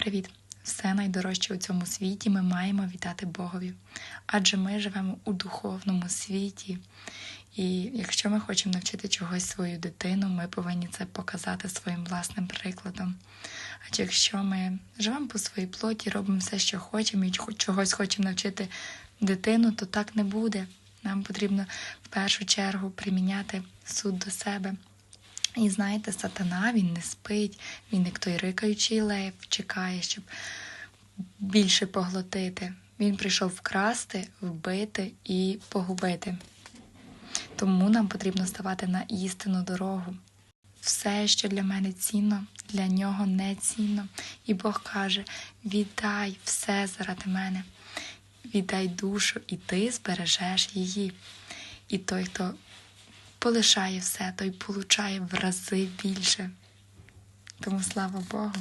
Привіт! Все найдорожче у цьому світі ми маємо віддати Богові, адже ми живемо у духовному світі. І якщо ми хочемо навчити чогось свою дитину, ми повинні це показати своїм власним прикладом. Адже якщо ми живемо по своїй плоті, робимо все, що хочемо, і чого- чогось хочемо навчити дитину, то так не буде. Нам потрібно в першу чергу приміняти суд до себе. І знаєте, сатана він не спить, він як той рикаючий лев чекає, щоб більше поглотити. Він прийшов вкрасти, вбити і погубити. Тому нам потрібно ставати на істинну дорогу. Все, що для мене цінно, для нього не цінно. І Бог каже: віддай все заради мене, віддай душу, і ти збережеш її. І той, хто полишає все, той получає в рази більше. Тому слава Богу.